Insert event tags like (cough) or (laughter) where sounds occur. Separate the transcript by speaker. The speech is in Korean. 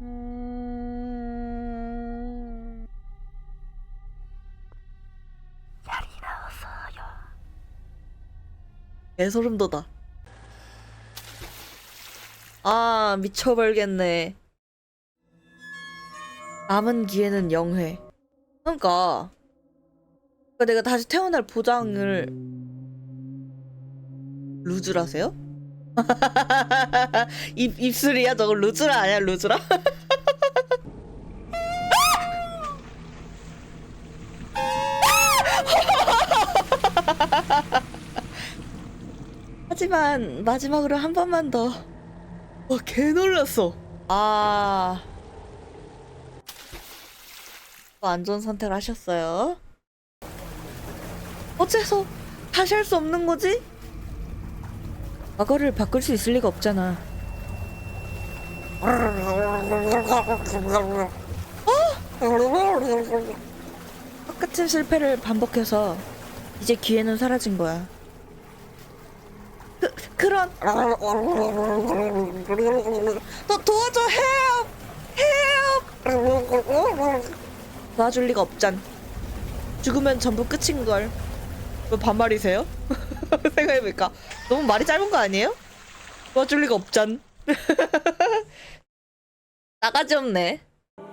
Speaker 1: 음... 나왔어요. 개소름 돋아. 아 미쳐버리겠네. 남은 기회는 영회. 그러니까 그러니까 내가 다시 태어날 보장을 루즈라세요? (laughs) 입 입술이야 저거 루즈라 아니야 루즈라? (laughs) 하지만 마지막으로 한 번만 더. 와, 개 놀랐어. 아. 또 안전 선택을 하셨어요. 어째서 다시 할 수 없는 거지? 과거를 바꿀 수 있을 리가 없잖아. 똑같은 실패를 반복해서 이제 기회는 사라진 거야. 그, 그런 너 도와줘 헬p 헬p 도와줄 리가 없잖 죽으면 전부 끝인 걸 왜 반말이세요? (laughs) 생각해보니까 너무 말이 짧은 거 아니에요? 도와줄 리가 없잖 (laughs) 나가지 없네